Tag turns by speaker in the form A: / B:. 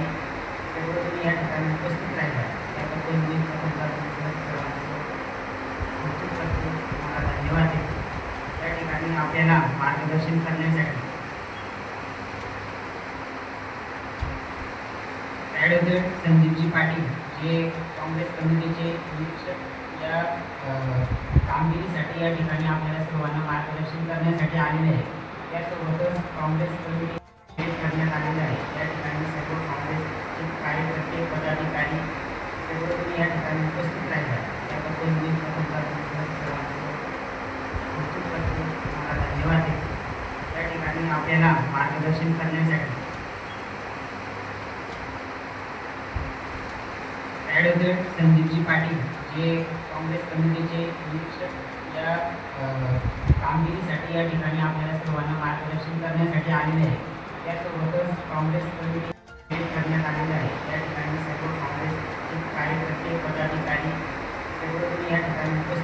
A: या ठिकाणी उपस्थित राहिला त्या ठिकाणी संदीपजी पाटील जे काँग्रेस कमिटीचे कामगिरीसाठी या ठिकाणी आपल्याला सर्वांना मार्गदर्शन करण्यासाठी आलेले आहे. त्यासोबतच काँग्रेस कमिटी या ठिकाणी सर्व तुम्ही या ठिकाणी उपस्थित राहिला. त्याबद्दल मी प्रथमतः तुम्हाला धन्यवाद देतो. या ठिकाणी आपल्याला मार्गदर्शन करण्यासाठी ॲडव्होकेट संदीपजी पाटील जे काँग्रेस कमिटीचे निरीक्षक या कामगिरीसाठी या ठिकाणी आपल्याला सर्वांना मार्गदर्शन करण्यासाठी आलेले आहे त्यासोबतच काँग्रेस कमिटी निश्चित करण्यात आलेले आहे या ठिकाणी सर्व काँग्रेसचे कार्यकर्ते